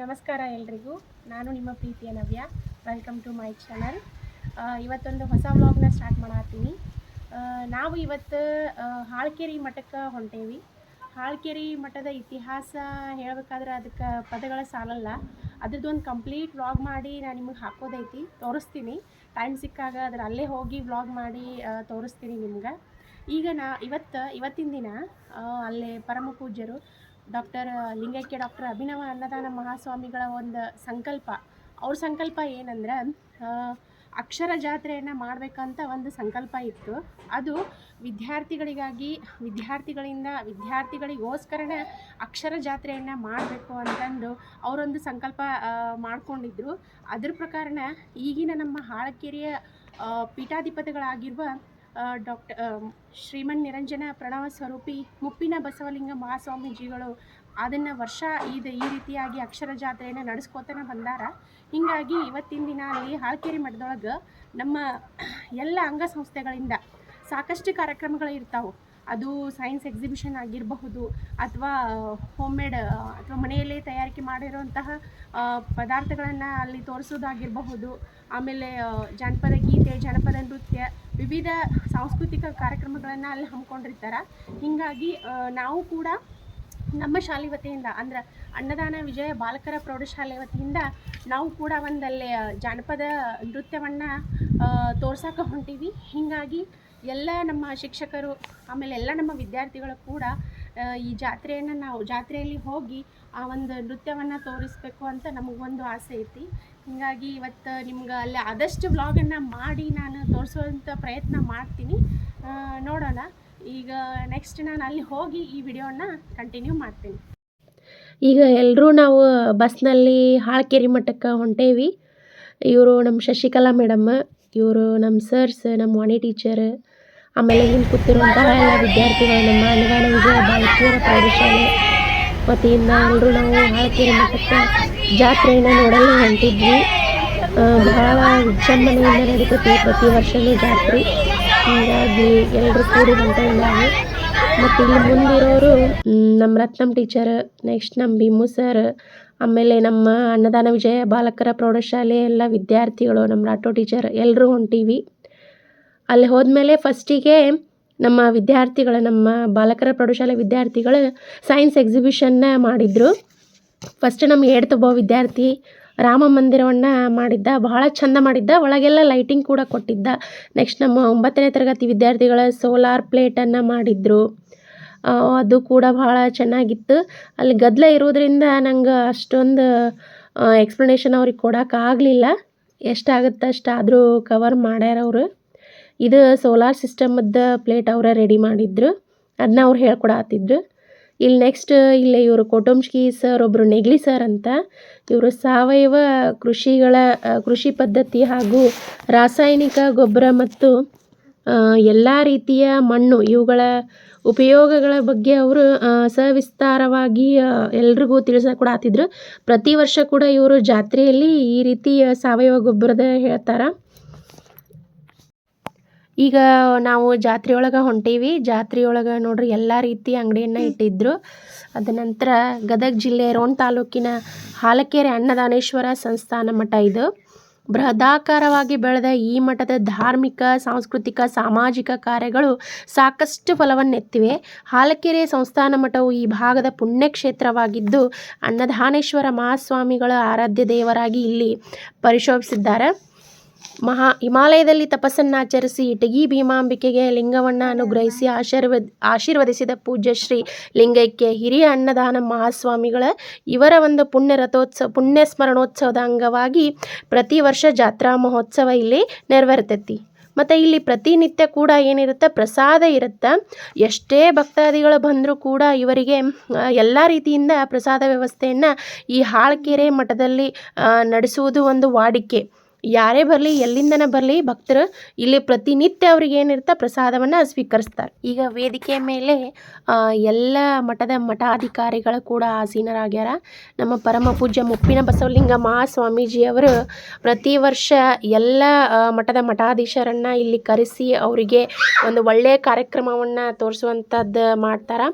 ನಮಸ್ಕಾರ ಎಲ್ರಿಗೂ. ನಾನು ನಿಮ್ಮ ಪ್ರೀತಿಯ Navya. Welcome to my channel ಇವತ್ತೊಂದು ಹೊಸ ವ್ಲಾಗ್ನ ಸ್ಟಾರ್ಟ್ ಮಾಡತ್ತೀನಿ. ನಾವು ಇವತ್ತು ಹಾಳ್ಕೆರಿ ಮಠಕ್ಕೆ ಹೊಂಟೇವಿ. ಹಾಳ್ಕೇರಿ ಮಠದ ಇತಿಹಾಸ ಹೇಳಬೇಕಾದ್ರೆ ಅದಕ್ಕೆ ಪದಗಳ ಸಾಲಲ್ಲ. ಅದ್ರದ್ದೊಂದು ಕಂಪ್ಲೀಟ್ ವ್ಲಾಗ್ ಮಾಡಿ ನಾನು ನಿಮಗೆ ಹಾಕೋದೈತಿ. ತೋರಿಸ್ತೀನಿ. ಟೈಮ್ ಸಿಕ್ಕಾಗ ಅದ್ರ ಅಲ್ಲೇ ಹೋಗಿ ವ್ಲಾಗ್ ಮಾಡಿ ತೋರಿಸ್ತೀನಿ ನಿಮ್ಗೆ. ಈಗ ನಾ, ಇವತ್ತು, ಇವತ್ತಿನ ದಿನ ಅಲ್ಲೇ ಪರಮ ಪೂಜ್ಯರು ಡಾಕ್ಟರ್, ಲಿಂಗೈಕ್ಯ ಡಾಕ್ಟರ್ ಅಭಿನವ ಅನ್ನದಾನ ಮಹಾಸ್ವಾಮಿಗಳ ಒಂದು ಸಂಕಲ್ಪ. ಅವ್ರ ಸಂಕಲ್ಪ ಏನಂದ್ರೆ ಅಕ್ಷರ ಜಾತ್ರೆಯನ್ನು ಮಾಡಬೇಕಂತ ಒಂದು ಸಂಕಲ್ಪ ಇತ್ತು. ಅದು ವಿದ್ಯಾರ್ಥಿಗಳಿಗಾಗಿ, ವಿದ್ಯಾರ್ಥಿಗಳಿಂದ ವಿದ್ಯಾರ್ಥಿಗಳಿಗೋಸ್ಕರನೇ ಅಕ್ಷರ ಜಾತ್ರೆಯನ್ನು ಮಾಡಬೇಕು ಅಂತಂದು ಅವರೊಂದು ಸಂಕಲ್ಪ ಮಾಡ್ಕೊಂಡಿದ್ರು. ಅದ್ರ ಪ್ರಕಾರನ ಈಗಿನ ನಮ್ಮ ಹಾಳಕೆರೆಯ ಪೀಠಾಧಿಪತಿಗಳಾಗಿರುವ ಡಾಕ್ಟರ್ ಶ್ರೀಮನ್ ನಿರಂಜನ ಪ್ರಣವ ಸ್ವರೂಪಿ ಮುಪ್ಪಿನ ಬಸವಲಿಂಗ ಮಹಾಸ್ವಾಮೀಜಿಗಳು ಅದನ್ನು ವರ್ಷ ಇದು ಈ ರೀತಿಯಾಗಿ ಅಕ್ಷರ ಜಾತ್ರೆಯನ್ನು ನಡೆಸ್ಕೋತಾನೆ ಬಂದಾರ. ಹೀಗಾಗಿ ಇವತ್ತಿನ ದಿನ ಅಲ್ಲಿ ಹಾಳ್ಕೇರಿ ಮಠದೊಳಗೆ ನಮ್ಮ ಎಲ್ಲ ಅಂಗಸಂಸ್ಥೆಗಳಿಂದ ಸಾಕಷ್ಟು ಕಾರ್ಯಕ್ರಮಗಳು ಇರ್ತಾವೆ. ಅದು ಸೈನ್ಸ್ ಎಕ್ಸಿಬಿಷನ್ ಆಗಿರಬಹುದು ಅಥವಾ ಹೋಮ್ ಮೇಡ್ ಅಥವಾ ಮನೆಯಲ್ಲೇ ತಯಾರಿಕೆ ಮಾಡಿರುವಂತಹ ಪದಾರ್ಥಗಳನ್ನು ಅಲ್ಲಿ ತೋರಿಸೋದಾಗಿರಬಹುದು. ಆಮೇಲೆ ಜಾನಪದ ಗೀತೆ, ಜಾನಪದ ನೃತ್ಯ, ವಿವಿಧ ಸಾಂಸ್ಕೃತಿಕ ಕಾರ್ಯಕ್ರಮಗಳನ್ನು ಅಲ್ಲಿ ಹಮ್ಮಿಕೊಂಡಿರ್ತಾರೆ. ಹೀಗಾಗಿ ನಾವು ಕೂಡ ನಮ್ಮ ಶಾಲೆ ವತಿಯಿಂದ ಅಂದ್ರೆ ಅನ್ನದಾನ ವಿಜಯ ಬಾಲಕರ ಪ್ರೌಢಶಾಲೆ ವತಿಯಿಂದ ನಾವು ಕೂಡ ಒಂದಲ್ಲಿ ಜಾನಪದ ನೃತ್ಯವನ್ನು ತೋರ್ಸಕ್ಕೆ ಹೊಂಟೀವಿ. ಹೀಗಾಗಿ ಎಲ್ಲ ನಮ್ಮ ಶಿಕ್ಷಕರು, ಆಮೇಲೆ ಎಲ್ಲ ನಮ್ಮ ವಿದ್ಯಾರ್ಥಿಗಳು ಕೂಡ ಈ ಜಾತ್ರೆಯನ್ನು ನಾವು ಜಾತ್ರೆಯಲ್ಲಿ ಹೋಗಿ ಆ ಒಂದು ನೃತ್ಯವನ್ನು ತೋರಿಸ್ಬೇಕು ಅಂತ ನಮಗೊಂದು ಆಸೆ ಐತಿ. ಹೀಗಾಗಿ ಇವತ್ತು ನಿಮ್ಗೆ ಅಲ್ಲಿ ಆದಷ್ಟು ವ್ಲಾಗನ್ನು ಮಾಡಿ ನಾನು ತೋರಿಸುವಂಥ ಪ್ರಯತ್ನ ಮಾಡ್ತೀನಿ. ನೋಡೋಣ. ಈಗ ನೆಕ್ಸ್ಟ್ ನಾನು ಅಲ್ಲಿ ಹೋಗಿ ಈ ವಿಡಿಯೋನ ಕಂಟಿನ್ಯೂ ಮಾಡ್ತೀನಿ. ಈಗ ಎಲ್ಲರೂ ನಾವು ಬಸ್ನಲ್ಲಿ ಹಾಳ್ಕೇರಿ ಮಠಕ್ಕೆ ಹೊಂಟೇವಿ. ಇವರು ನಮ್ಮ ಶಶಿಕಲಾ ಮೇಡಮ್, ಇವರು ನಮ್ಮ ಸರ್ಸ್ ನಮ್ಮ ವಾಣಿ ಟೀಚರ್ ಆಮೇಲೆ ಹಿಂದೆ ಕೂತಿರುವಂತಹ ಎಲ್ಲ ವಿದ್ಯಾರ್ಥಿಗಳು, ನಮ್ಮ ಅನ್ನದಾನ ವಿಜಯ ಬಾಲಕಿಯರ ಪ್ರೌಢಶಾಲೆ ವತಿಯಿಂದ ಎಲ್ಲರೂ ನಾವು ಹಾಳ್ಕೇರಿ ಮಠಕ್ಕೆ ಜಾತ್ರೆಯನ್ನು ನೋಡಲು ಹೊಂಟಿದ್ವಿ. ಬಹಳ ವಿಜೃಂಭಣೆಯಿಂದ ನಡೀತೈತಿ ಪ್ರತಿ ವರ್ಷವೂ ಜಾತ್ರೆ. ಹೀಗಾಗಿ ಎಲ್ಲರೂ ಕೂಡಿ ಇದ್ದಾವೆ ನಾವು ಮತ್ತು ಇಲ್ಲಿ ಮುಂದಿರೋರು ನಮ್ಮ ರತ್ನಮ್ ಟೀಚರ್, ನೆಕ್ಸ್ಟ್ ನಮ್ಮ ಭೀಮು ಸರ್, ಆಮೇಲೆ ನಮ್ಮ ಅನ್ನದಾನ ವಿಜಯ ಬಾಲಕರ ಪ್ರೌಢಶಾಲೆ ಎಲ್ಲ ವಿದ್ಯಾರ್ಥಿಗಳು, ನಮ್ಮ ರಾಟೋ ಟೀಚರ್ ಎಲ್ಲರೂ ಹೊಂಟೀವಿ. ಅಲ್ಲಿ ಹೋದ್ಮೇಲೆ ಫಸ್ಟಿಗೆ ನಮ್ಮ ವಿದ್ಯಾರ್ಥಿಗಳು, ನಮ್ಮ ಬಾಲಕರ ಪ್ರೌಢಶಾಲೆ ವಿದ್ಯಾರ್ಥಿಗಳು ಸೈನ್ಸ್ ಎಕ್ಸಿಬಿಷನ್ನ ಮಾಡಿದರು. ಫಸ್ಟ್ ನಮ್ಮ ಏಡ್ತ್ ಒಬ್ಬ ವಿದ್ಯಾರ್ಥಿ ರಾಮ ಮಂದಿರವನ್ನು ಮಾಡಿದ್ದ, ಬಹಳ ಚಂದ ಮಾಡಿದ್ದ, ಒಳಗೆಲ್ಲ ಲೈಟಿಂಗ್ ಕೂಡ ಕೊಟ್ಟಿದ್ದ. ನೆಕ್ಸ್ಟ್ ನಮ್ಮ ಒಂಬತ್ತನೇ ತರಗತಿ ವಿದ್ಯಾರ್ಥಿಗಳ ಸೋಲಾರ್ ಪ್ಲೇಟನ್ನು ಮಾಡಿದರು. ಅದು ಕೂಡ ಬಹಳ ಚೆನ್ನಾಗಿತ್ತು. ಅಲ್ಲಿ ಗದ್ದಲ ಇರೋದ್ರಿಂದ ನಂಗೆ ಅಷ್ಟೊಂದು ಎಕ್ಸ್ಪ್ಲನೇಷನ್ ಅವ್ರಿಗೆ ಕೊಡೋಕ್ಕಾಗಲಿಲ್ಲ ಎಷ್ಟಾಗುತ್ತೆ ಅಷ್ಟಾದರೂ ಕವರ್ ಮಾಡ್ಯಾರ ಅವರು. ಇದು ಸೋಲಾರ್ ಸಿಸ್ಟಮದ ಪ್ಲೇಟ್ ಅವರೇ ರೆಡಿ ಮಾಡಿದ್ರು. ಅದನ್ನ ಅವ್ರು ಹೇಳ್ಕೊಡತ್ತಿದ್ರು ಇಲ್ಲಿ ನೆಕ್ಸ್ಟ್ ಇಲ್ಲಿ ಇವರು ಕೋಟಂಶ್ಕಿ ಸರ್ ಒಬ್ಬರು ನೆಗ್ಲಿ ಸರ್ ಅಂತ. ಇವರು ಸಾವಯವ ಕೃಷಿಗಳ ಕೃಷಿ ಪದ್ಧತಿ ಹಾಗೂ ರಾಸಾಯನಿಕ ಗೊಬ್ಬರ ಮತ್ತು ಎಲ್ಲ ರೀತಿಯ ಮಣ್ಣು ಇವುಗಳ ಉಪಯೋಗಗಳ ಬಗ್ಗೆ ಅವರು ಸವಿಸ್ತಾರವಾಗಿ ಎಲ್ರಿಗೂ ತಿಳಿಸಕೊಡತ್ತಿದ್ರು ಪ್ರತಿ ವರ್ಷ ಕೂಡ ಇವರು ಜಾತ್ರೆಯಲ್ಲಿ ಈ ರೀತಿ ಸಾವಯವ ಗೊಬ್ಬರದ ಹೇಳ್ತಾರೆ. ಈಗ ನಾವು ಜಾತ್ರೆ ಒಳಗೆ ಹೊಂಟೀವಿ. ಜಾತ್ರೆ ಒಳಗೆ ನೋಡ್ರಿ ಎಲ್ಲ ರೀತಿ ಅಂಗಡಿಯನ್ನು ಇಟ್ಟಿದ್ರು. ಅದ ನಂತರ ಗದಗ ಜಿಲ್ಲೆ ರೋಣ ತಾಲೂಕಿನ ಹಾಲಕೆರೆ ಅನ್ನದಾನೇಶ್ವರ ಸಂಸ್ಥಾನ ಮಠ ಇದು. ಬೃಹದಾಕಾರವಾಗಿ ಬೆಳೆದ ಈ ಮಠದ ಧಾರ್ಮಿಕ ಸಾಂಸ್ಕೃತಿಕ ಸಾಮಾಜಿಕ ಕಾರ್ಯಗಳು ಸಾಕಷ್ಟು ಫಲವನ್ನೆತ್ತಿವೆ. ಹಾಲಕೆರೆ ಸಂಸ್ಥಾನ ಮಠವು ಈ ಭಾಗದ ಪುಣ್ಯಕ್ಷೇತ್ರವಾಗಿದ್ದು ಅನ್ನದಾನೇಶ್ವರ ಮಹಾಸ್ವಾಮಿಗಳ ಆರಾಧ್ಯ ದೇವರಾಗಿ ಇಲ್ಲಿ ಪರಿಶೋಭಿಸಿದ್ದಾರೆ. ಮಹಾ ಹಿಮಾಲಯದಲ್ಲಿ ತಪಸ್ಸನ್ನಾಚರಿಸಿ ಇಟಗಿ ಭೀಮಾಂಬಿಕೆಗೆ ಲಿಂಗವನ್ನು ಅನುಗ್ರಹಿಸಿ ಆಶೀರ್ವದ ಆಶೀರ್ವದಿಸಿದ ಪೂಜ್ಯ ಶ್ರೀ ಲಿಂಗೈಕ್ಯ ಹಿರಿಯ ಅನ್ನದಾನ ಮಹಾಸ್ವಾಮಿಗಳ ಇವರ ಒಂದು ಪುಣ್ಯ ರಥೋತ್ಸವ ಪುಣ್ಯ ಸ್ಮರಣೋತ್ಸವದ ಅಂಗವಾಗಿ ಪ್ರತಿ ವರ್ಷ ಜಾತ್ರಾ ಮಹೋತ್ಸವ ಇಲ್ಲಿ ನೆರವೇರ್ತೈತಿ. ಮತ್ತು ಇಲ್ಲಿ ಪ್ರತಿನಿತ್ಯ ಕೂಡ ಏನಿರುತ್ತೆ ಪ್ರಸಾದ ಇರುತ್ತೆ. ಎಷ್ಟೇ ಭಕ್ತಾದಿಗಳು ಬಂದರೂ ಕೂಡ ಇವರಿಗೆ ಎಲ್ಲ ರೀತಿಯಿಂದ ಪ್ರಸಾದ ವ್ಯವಸ್ಥೆಯನ್ನು ಈ ಹಾಳ್ಕೆರೆ ಮಠದಲ್ಲಿ ನಡೆಸುವುದು ಒಂದು ವಾಡಿಕೆ. ಯಾರೇ ಬರಲಿ, ಎಲ್ಲಿಂದನ ಬರಲಿ, ಭಕ್ತರು ಇಲ್ಲಿ ಪ್ರತಿನಿತ್ಯ ಅವ್ರಿಗೆ ಏನಿರುತ್ತೆ ಪ್ರಸಾದವನ್ನು ಸ್ವೀಕರಿಸ್ತಾರೆ. ಈಗ ವೇದಿಕೆ ಮೇಲೆ ಎಲ್ಲ ಮಠದ ಮಠಾಧಿಕಾರಿಗಳು ಕೂಡ ಆಸೀನರಾಗ್ಯಾರ. ನಮ್ಮ ಪರಮ ಪೂಜ್ಯ ಮುಪ್ಪಿನ ಬಸವಲಿಂಗ ಮಹಾಸ್ವಾಮೀಜಿಯವರು ಪ್ರತಿ ವರ್ಷ ಎಲ್ಲ ಮಠದ ಮಠಾಧೀಶರನ್ನು ಇಲ್ಲಿ ಕರೆಸಿ ಅವರಿಗೆ ಒಂದು ಒಳ್ಳೆಯ ಕಾರ್ಯಕ್ರಮವನ್ನು ತೋರಿಸುವಂಥದ್ದು ಮಾಡ್ತಾರೆ.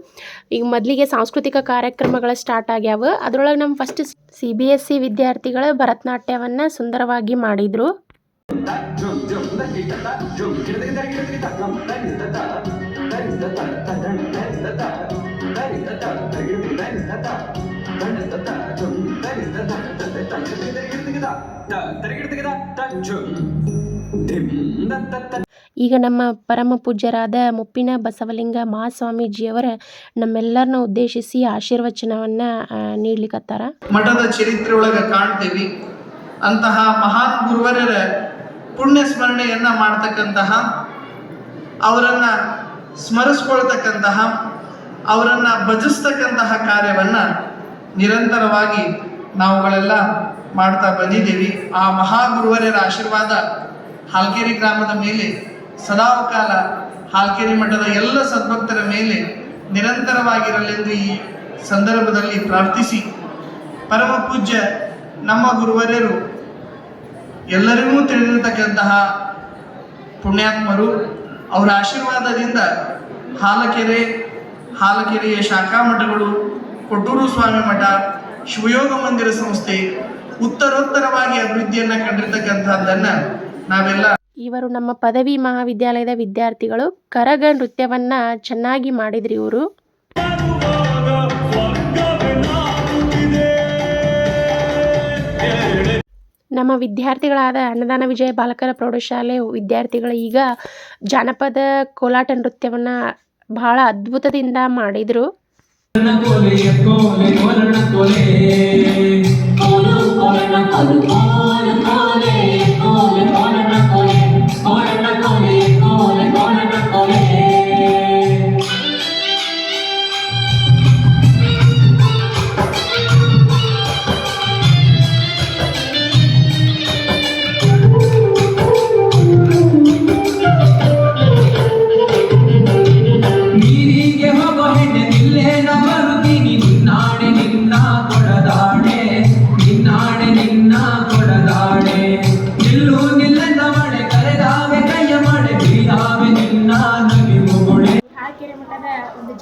ಈಗ ಮೊದಲಿಗೆ ಸಾಂಸ್ಕೃತಿಕ ಕಾರ್ಯಕ್ರಮಗಳು ಸ್ಟಾರ್ಟ್ ಆಗ್ಯಾವ. ಅದರೊಳಗೆ ನಮ್ಮ first C B S C ವಿದ್ಯಾರ್ಥಿಗಳು ಭರತನಾಟ್ಯವನ್ನು ಸುಂದರವಾಗಿ ಮಾಡಿದರು ಈಗ ನಮ್ಮ ಪರಮ ಪೂಜ್ಯರಾದ ಮುಪ್ಪಿನ ಬಸವಲಿಂಗ ಮಹಾಸ್ವಾಮೀಜಿಯವರ ನಮ್ಮೆಲ್ಲರನ್ನ ಉದ್ದೇಶಿಸಿ ಆಶೀರ್ವಚನವನ್ನ ನೀಡ್ಲಿಕತ್ತಾರ ಮಠದ ಚರಿತ್ರೆ ಒಳಗೆ ಕಾಣ್ತೀವಿ. ಅಂತಹ ಮಹಾನ್ ಗುರುವರರ ಪುಣ್ಯ ಸ್ಮರಣೆಯನ್ನ ಮಾಡ್ತಕ್ಕಂತಹ, ಅವರನ್ನ ಸ್ಮರಿಸ್ಕೊಳ್ತಕ್ಕಂತಹ, ಅವರನ್ನ ಭಜಿಸ್ತಕ್ಕಂತಹ ಕಾರ್ಯವನ್ನ ನಿರಂತರವಾಗಿ ನಾವುಗಳೆಲ್ಲ ಮಾಡ್ತಾ ಬಂದಿದ್ದೀವಿ. ಆ ಮಹಾಗುರುವರ್ಯರ ಆಶೀರ್ವಾದ ಹಾಲ್ಕೇರಿ ಗ್ರಾಮದ ಮೇಲೆ ಸದಾಕಾಲ ಹಾಲ್ಕೇರಿ ಮಠದ ಎಲ್ಲ ಸದ್ಭಕ್ತರ ಮೇಲೆ ನಿರಂತರವಾಗಿರಲೆಂದು ಈ ಸಂದರ್ಭದಲ್ಲಿ ಪ್ರಾರ್ಥಿಸಿ. ಪರಮ ಪೂಜ್ಯ, ನಮ್ಮ ಗುರುವರ್ಯರು ಎಲ್ಲರಿಗೂ ತಿಳಿದಿರತಕ್ಕಂತಹ ಪುಣ್ಯಾತ್ಮರು, ಅವರ ಆಶೀರ್ವಾದದಿಂದ ಹಾಲಕೆರೆ, ಹಾಲಕೆರೆಯ ಶಾಖಾ ಮಠಗಳು, ಕೊಟ್ಟೂರು ಸ್ವಾಮಿ ಮಠ, ಶಿವಯೋಗ ಮಂದಿರ ಸಂಸ್ಥೆ ಉತ್ತರೋತ್ತರವಾಗಿ ಅಭಿವೃದ್ಧಿಯನ್ನು ಕಂಡಿರ್ತಕ್ಕಂಥದ್ದನ್ನು ನಾವೆಲ್ಲ ಇವರು ನಮ್ಮ ಪದವಿ ಮಹಾವಿದ್ಯಾಲಯದ ವಿದ್ಯಾರ್ಥಿಗಳು. ಕರಗ ನೃತ್ಯವನ್ನು ಚೆನ್ನಾಗಿ ಮಾಡಿದ್ರು ಇವರು. ನಮ್ಮ ವಿದ್ಯಾರ್ಥಿಗಳಾದ ಅನ್ನದಾನ ವಿಜಯ ಬಾಲಕರ ಪ್ರೌಢಶಾಲೆ ವಿದ್ಯಾರ್ಥಿಗಳು ಈಗ ಜಾನಪದ ಕೋಲಾಟ ನೃತ್ಯವನ್ನು ಬಹಳ ಅದ್ಭುತದಿಂದ ಮಾಡಿದರು.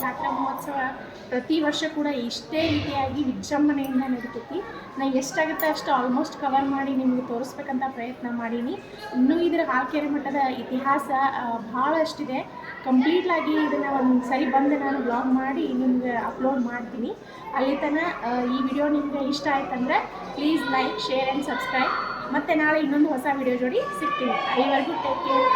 ಜಾತ್ರಾ ಮಹೋತ್ಸವ ಪ್ರತಿ ವರ್ಷ ಕೂಡ ಇಷ್ಟೇ ರೀತಿಯಾಗಿ ವಿಜೃಂಭಣೆಯಿಂದ ನಡೀತೈತಿ. ನಾ ಎಷ್ಟಾಗುತ್ತೆ ಅಷ್ಟು ಆಲ್ಮೋಸ್ಟ್ ಕವರ್ ಮಾಡಿ ನಿಮಗೆ ತೋರಿಸ್ಬೇಕಂತ ಪ್ರಯತ್ನ ಮಾಡೀನಿ. ಇನ್ನೂ ಇದರ ಹಾಲ್ಕೆರೆ ಮಠದ ಇತಿಹಾಸ ಭಾಳಷ್ಟಿದೆ. ಕಂಪ್ಲೀಟ್ಲಾಗಿ ಇದನ್ನು ಒಂದು ಸರಿ ಬಂದು ನಾನು ಬ್ಲಾಗ್ ಮಾಡಿ ನಿಮ್ಗೆ ಅಪ್ಲೋಡ್ ಮಾಡ್ತೀನಿ. ಅಲ್ಲಿ ತನಕ ಈ ವಿಡಿಯೋ ನಿಮಗೆ ಇಷ್ಟ ಆಯ್ತಂದ್ರೆ please like share and subscribe ಮತ್ತು ನಾಳೆ ಇನ್ನೊಂದು ಹೊಸ ವಿಡಿಯೋ ಜೋಡಿ ಸಿಗ್ತೀನಿ. ಅಲ್ಲಿವರೆಗೂ ಟೇಕ್ ಕೇರ್